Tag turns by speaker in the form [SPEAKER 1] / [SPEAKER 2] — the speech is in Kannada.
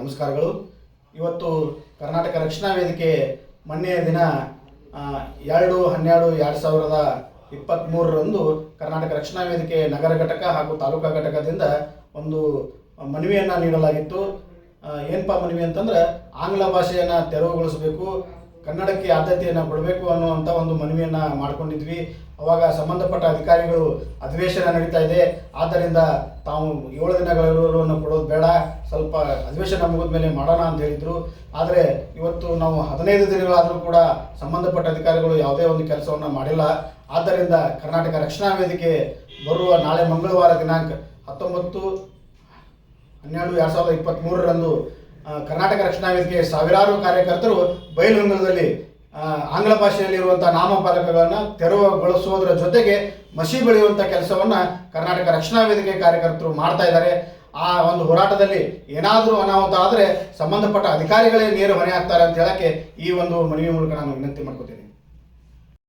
[SPEAKER 1] ನಮಸ್ಕಾರಗಳು. ಇವತ್ತು ಕರ್ನಾಟಕ ರಕ್ಷಣಾ ವೇದಿಕೆ ಮೊನ್ನೆಯ ದಿನ ಎರಡು, ಹನ್ನೆರಡು, ಎರಡು ಸಾವಿರದ ಇಪ್ಪತ್ತ್ಮೂರರಂದು ಕರ್ನಾಟಕ ರಕ್ಷಣಾ ವೇದಿಕೆ ನಗರ ಘಟಕ ಹಾಗೂ ತಾಲೂಕಾ ಘಟಕದಿಂದ ಒಂದು ಮನವಿಯನ್ನು ನೀಡಲಾಗಿತ್ತು. ಏನಪ್ಪ ಮನವಿ ಅಂತಂದ್ರೆ ಆಂಗ್ಲ ಭಾಷೆಯನ್ನು ತೆರವುಗೊಳಿಸಬೇಕು, ಕನ್ನಡಕ್ಕೆ ಆದ್ಯತೆಯನ್ನು ಕೊಡಬೇಕು ಅನ್ನುವಂಥ ಒಂದು ಮನವಿಯನ್ನು ಮಾಡ್ಕೊಂಡಿದ್ವಿ. ಅವಾಗ ಸಂಬಂಧಪಟ್ಟ ಅಧಿಕಾರಿಗಳು ಅಧಿವೇಶನ ನಡೀತಾ ಇದೆ. ಆದ್ದರಿಂದ ತಾವು ಏಳು ದಿನಗಳ ಕೊಡೋದು ಸ್ವಲ್ಪ ಅಧಿವೇಶನ ಮುಗಿದ ಮೇಲೆ ಮಾಡೋಣ ಅಂತ ಹೇಳಿದ್ರು. ಆದರೆ ಇವತ್ತು ನಾವು ಹದಿನೈದು ದಿನಗಳಾದರೂ ಕೂಡ ಸಂಬಂಧಪಟ್ಟ ಅಧಿಕಾರಿಗಳು ಯಾವುದೇ ಒಂದು ಕೆಲಸವನ್ನು ಮಾಡಿಲ್ಲ. ಆದ್ದರಿಂದ ಕರ್ನಾಟಕ ರಕ್ಷಣಾ ವೇದಿಕೆ ಬರುವ ನಾಳೆ ಮಂಗಳವಾರ ದಿನಾಂಕ ಹತ್ತೊಂಬತ್ತು, ಹನ್ನೆರಡು ಎರಡು ಸಾವಿರದ ಇಪ್ಪತ್ತ್ಮೂರರಂದು ಕರ್ನಾಟಕ ರಕ್ಷಣಾ ವೇದಿಕೆ ಸಾವಿರಾರು ಕಾರ್ಯಕರ್ತರು ಬಯಲುಂಗಲದಲ್ಲಿ ಆಂಗ್ಲ ಭಾಷೆಯಲ್ಲಿರುವಂಥ ನಾಮಫಲಕಗಳನ್ನು ತೆರವುಗೊಳಿಸುವುದರ ಜೊತೆಗೆ ಮಸಿ ಬೆಳೆಯುವಂಥ ಕೆಲಸವನ್ನು ಕರ್ನಾಟಕ ರಕ್ಷಣಾ ವೇದಿಕೆ ಕಾರ್ಯಕರ್ತರು ಮಾಡ್ತಾ ಇದ್ದಾರೆ. ಆ ಒಂದು ಹೋರಾಟದಲ್ಲಿ ಏನಾದರೂ ಅನಾಹುತ ಆದರೆ ಸಂಬಂಧಪಟ್ಟ ಅಧಿಕಾರಿಗಳೇ ನೇರ ಹೊಣೆ ಆಗ್ತಾರೆ ಅಂತ ಹೇಳಕ್ಕೆ ಈ ಒಂದು ಮನವಿ ಮೂಲಕ ನಾನು ವಿನಂತಿ ಮಾಡ್ಕೋತೀನಿ.